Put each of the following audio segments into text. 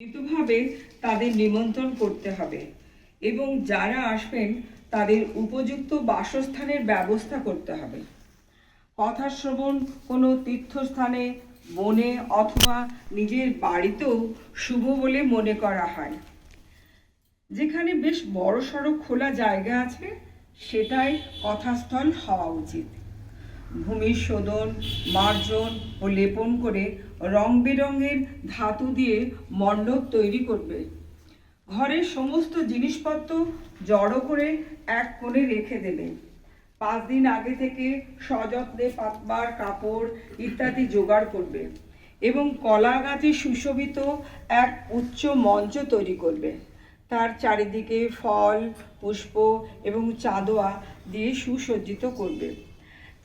নিয়মিতভাবে তাদের নিমন্ত্রণ করতে হবে এবং যারা আসবেন, তাদের উপযুক্ত বাসস্থানের ব্যবস্থা করতে হবে। কথা শ্রবণ কোনো তীর্থস্থানে, বনে অথবা নিজের বাড়িতেও শুভ বলে মনে করা হয়। যেখানে বেশ বড় সড়ো খোলা জায়গা আছে, সেটাই কথাস্থল হওয়া উচিত। ভূমির শোধন, মার্জন ও লেপন করে রং বেরঙের ধাতু দিয়ে মণ্ডপ তৈরি করবে। ঘরের সমস্ত জিনিসপত্র জড়ো করে এক কোণে রেখে দেবে। পাঁচ দিন আগে থেকে সযত্নে পাতবার কাপড় ইত্যাদি জোগাড় করবে এবং কলা গাছে সুশোভিত এক উচ্চ মঞ্চ তৈরি করবে। তার চারিদিকে ফল, পুষ্প এবং চাঁদোয়া দিয়ে সুসজ্জিত করবে।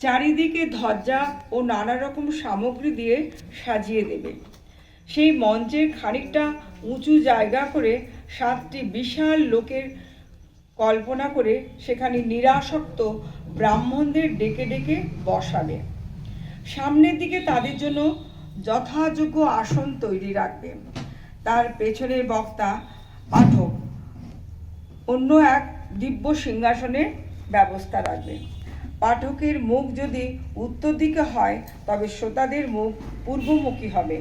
চারিদিকে ধজ্জা ও নানা রকম সামগ্রী দিয়ে সাজিয়ে দেবে। সেই মঞ্চের খানিকটা উঁচু জায়গা করে সাতটি বিশাল লোকের কল্পনা করে সেখানে নিরাসক্ত ব্রাহ্মণদের ডেকে ডেকে বসাবে। সামনের দিকে তাদের জন্য যথাযোগ্য আসন তৈরি রাখবে। তার পেছনের বক্তা পাঠক। অন্য এক দিব্য সিংহাসনের ব্যবস্থা রাখবে। পাঠকের মুখ যদি উত্তর দিকে হয়, তবে শ্রোতাদের মুখ পূর্বমুখী হবে।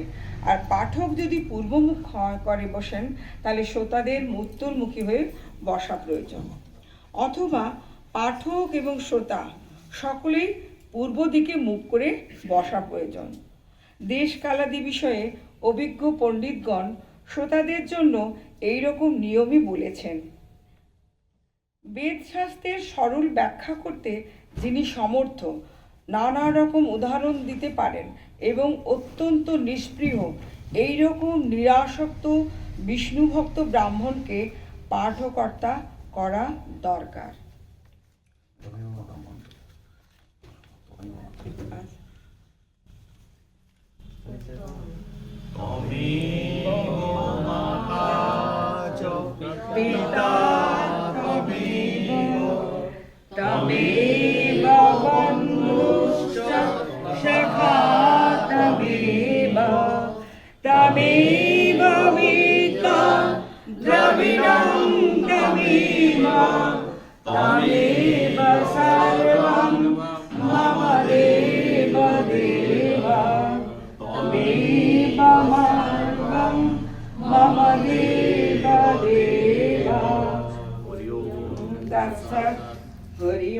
আর পাঠক যদি পূর্বমুখ করে বসেন, তাহলে শ্রোতাদের উত্তরমুখী হয়ে বসা প্রয়োজন। অথবা পাঠক এবং শ্রোতা সকলেই পূর্ব দিকে মুখ করে বসা প্রয়োজন। দেশ কালাদি বিষয়ে অভিজ্ঞ পণ্ডিতগণ শ্রোতাদের জন্য এই রকম নিয়মই বলেছেন। বেদশাস্ত্রের সরল ব্যাখ্যা করতে যিনি সমর্থ নানা রকম উদাহরণ দিতে পারেন এবং অত্যন্ত নিষ্পৃহ এই রকম নিরাসক্ত বিষ্ণুভক্ত ব্রাহ্মণকে পাঠকর্তা করা দরকার। পিতা Tamiva Vita Dravidam Tamiva Tamiva Sarvam Mama Deva Deva Tamiva Margam Mama Deva Deva Hari Om Tassat Hari